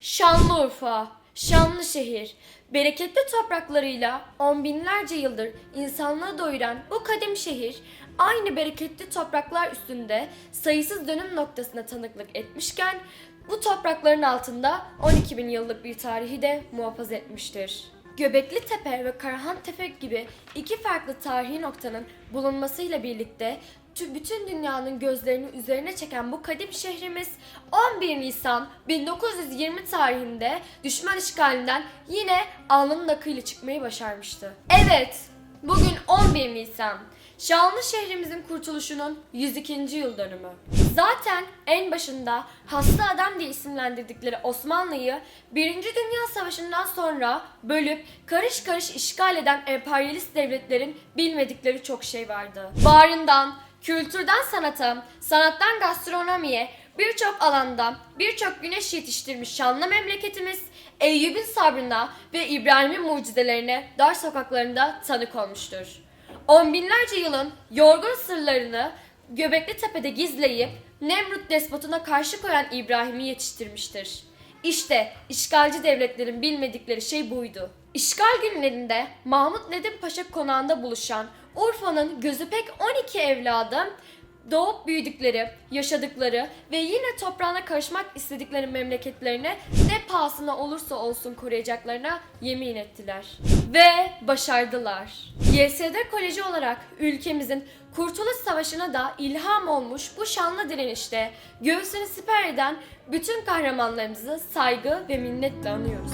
Şanlıurfa, şanlı şehir, bereketli topraklarıyla on binlerce yıldır insanlığı doyuran bu kadim şehir, aynı bereketli topraklar üstünde sayısız dönüm noktasına tanıklık etmişken, bu toprakların altında 12 bin yıllık bir tarihi de muhafaza etmiştir. Göbekli Tepe ve Karahan Tepe gibi iki farklı tarihi noktanın bulunmasıyla birlikte tü- bütün dünyanın gözlerini üzerine çeken bu kadim şehrimiz 11 Nisan 1920 tarihinde düşman işgalinden yine alnının akıyla çıkmayı başarmıştı. Evet, bugün 11 Nisan. Şanlı şehrimizin kurtuluşunun 102. yıl dönümü. Zaten en başında hasta adam diye isimlendirdikleri Osmanlı'yı 1. Dünya Savaşı'ndan sonra bölüp karış karış işgal eden emperyalist devletlerin bilmedikleri çok şey vardı. Bağrından, kültürden sanata, sanattan gastronomiye birçok alanda birçok güneş yetiştirmiş şanlı memleketimiz Eyyub'un sabrına ve İbrahim'in mucizelerine dar sokaklarında tanık olmuştur. On binlerce yılın yorgun sırlarını Göbekli Tepe'de gizleyip Nemrut despotuna karşı koyan İbrahim'i yetiştirmiştir. İşte işgalci devletlerin bilmedikleri şey buydu. İşgal günlerinde Mahmut Nedim Paşa konağında buluşan Urfa'nın gözü pek 12 evladı doğup büyüdükleri, yaşadıkları ve yine toprağına karışmak istedikleri memleketlerini ne pahasına olursa olsun koruyacaklarına yemin ettiler. Ve başardılar. YSD Koleji olarak ülkemizin Kurtuluş Savaşı'na da ilham olmuş bu şanlı direnişte göğsünü siper eden bütün kahramanlarımızı saygı ve minnetle anıyoruz.